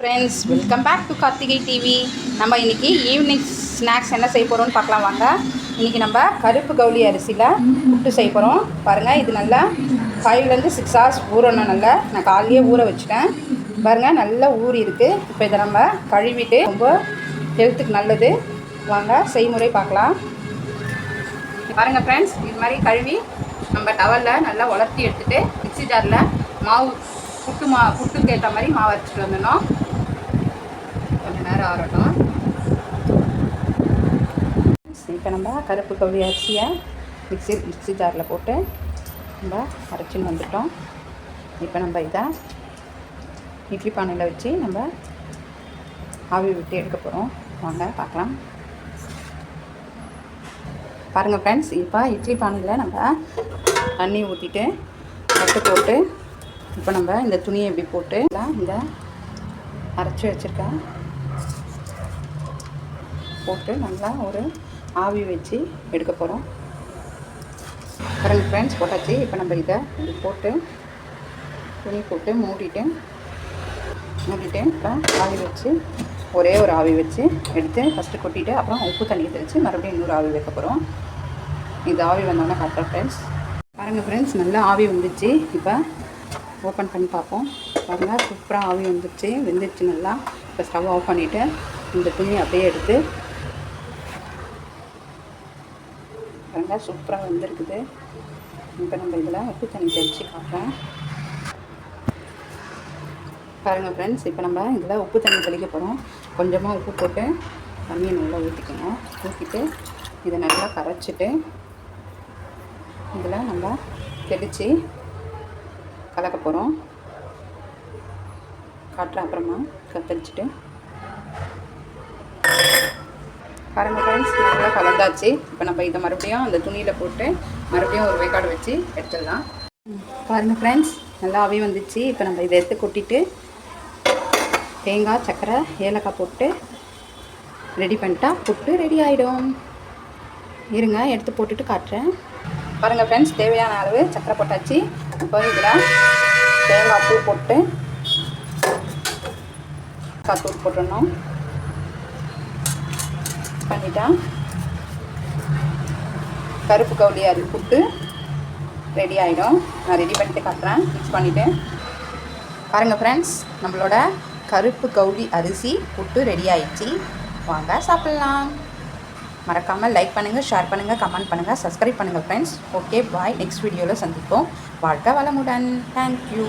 Friends welcome back to Karthigai TV நம்ம இன்னைக்கு evening snacks என்ன செய்ய போகிறோம்னு பார்க்கலாம் வாங்க. இன்றைக்கி நம்ம கருப்பு கவுளி அரிசியில் புட்டு செய்ய போகிறோம் பாருங்கள் இது நல்லா ஃபைவ்லேருந்து சிக்ஸ் ஹவர்ஸ் ஊறணும் நல்லா. நான் காலையே ஊற வச்சுட்டேன். பாருங்கள் நல்லா ஊறி இருக்குது இப்போ இதை நம்ம கழுவிட்டு ரொம்ப ஹெல்த்துக்கு நல்லது. வாங்க செய்முறை பார்க்கலாம். பாருங்கள் ஃப்ரெண்ட்ஸ் இது மாதிரி கழுவி நம்ம டவலில் நல்லா உலர்த்தி எடுத்துகிட்டு மிக்சி ஜாரில் மாவு புட்டு மா புட்டுக்கு ஏற்ற மாதிரி மாவு அரைச்சிட்டு வந்துடணும். நேரம் ஆகட்டும் இப்போ நம்ம கருப்பு கவுளி அரிசியை மிக்ஸி மிக்ஸி ஜாரில் போட்டு நம்ம அரைச்சின்னு வந்துட்டோம். இப்போ நம்ம இதை இட்லி பானையில் வச்சு நம்ம ஆவி விட்டு எடுக்க போகிறோம் வாங்க பார்க்கலாம். பாருங்கள் ஃப்ரெண்ட்ஸ் இப்போ இட்லி பானையில் நம்ம தண்ணி ஊற்றிட்டு கட்டு போட்டு இப்போ நம்ம இந்த துணியை எப்படி போட்டு இந்த அரைச்சி வச்சுருக்கேன் போட்டு நல்லா ஒரு ஆவி வச்சு எடுக்க போகிறோம் பாருங்க ஃப்ரெண்ட்ஸ் போட்டாச்சு. இப்போ நம்ம இதை இது போட்டு துணி போட்டு மூடிட்டு மூடிட்டு இப்போ ஆவி வச்சு ஒரே ஒரு ஆவி வச்சு எடுத்து ஃபஸ்ட்டு கொட்டிட்டு அப்புறம் உப்பு தண்ணியை தெளித்து மறுபடியும் இன்னொரு ஆவி வைக்க போகிறோம் இது ஆவி வந்தோடனே கரெக்டாக ஃப்ரெண்ட்ஸ் பாருங்கள் ஃப்ரெண்ட்ஸ் நல்லா ஆவி வந்துச்சு. இப்போ ஓப்பன் பண்ணி பார்ப்போம். பாருங்கள் சூப்பராக ஆவி வந்துச்சு. வெந்துச்சு நல்லா. இப்போ ஸ்டவ் ஆஃப் பண்ணிவிட்டு இந்த துணி அப்படியே எடுத்து பாருங்கள் சூப்பராக வந்திருக்குது. இப்போ நம்ம இதில் உப்பு தண்ணி தெளித்து பார்ப்போம். பாருங்கள் ஃப்ரெண்ட்ஸ் இப்போ நம்ம இதில் உப்பு தண்ணி தெளிக்க போகிறோம் கொஞ்சமாக உப்பு போட்டு தண்ணியை நல்லா ஊற்றிக்கணும் ஊற்றிட்டு இதை நல்லா கரைச்சிட்டு இதில் நம்ம தெளித்து கலக்க போகிறோம் காட்டுற அப்புறமா கத்தரிச்சிட்டு பாருங்கள் ஃப்ரெண்ட்ஸ் நல்லா கலந்தாச்சு. இப்போ நம்ம இதை மறுபடியும் அந்த துணியில் போட்டு மறுபடியும் ஒரு வேக்காடு வச்சு எடுத்துடலாம். பாருங்கள் ஃப்ரெண்ட்ஸ் நல்லா அவி வந்துச்சு. இப்போ நம்ம இதை எடுத்து கொட்டிட்டு தேங்காய் சர்க்கரை ஏலக்காய் போட்டு ரெடி பண்ணிட்டா புட்டு ரெடி ஆகிடும் இருங்க எடுத்து போட்டுட்டு காட்டுறேன். பாருங்கள் ஃப்ரெண்ட்ஸ் தேவையான அளவு சக்கரை போட்டாச்சு. இப்போ இதில் தேங்காய் பூ போட்டு காத்தூர் போட்டுடணும். பண்ணிட்டா. கருப்பு கவுளி அது புட்டு ரெடி ஆகிடும் நான் ரெடி பண்ணிட்டு காட்டுறேன். மிக்ஸ் பண்ணிவிட்டு பாருங்கள் ஃப்ரெண்ட்ஸ் நம்மளோட கருப்பு கவுளி அரிசி புட்டு ரெடி ஆயிடுச்சு. வாங்க சாப்பிட்லாம். மறக்காமல் லைக் பண்ணுங்கள் ஷேர் பண்ணுங்கள் கமெண்ட் பண்ணுங்கள் சப்ஸ்கிரைப் பண்ணுங்கள் ஃப்ரெண்ட்ஸ் ஓகே பாய் நெக்ஸ்ட் வீடியோவில் சந்திப்போம். வாழ்க்கை வளமுடன். தேங்க்யூ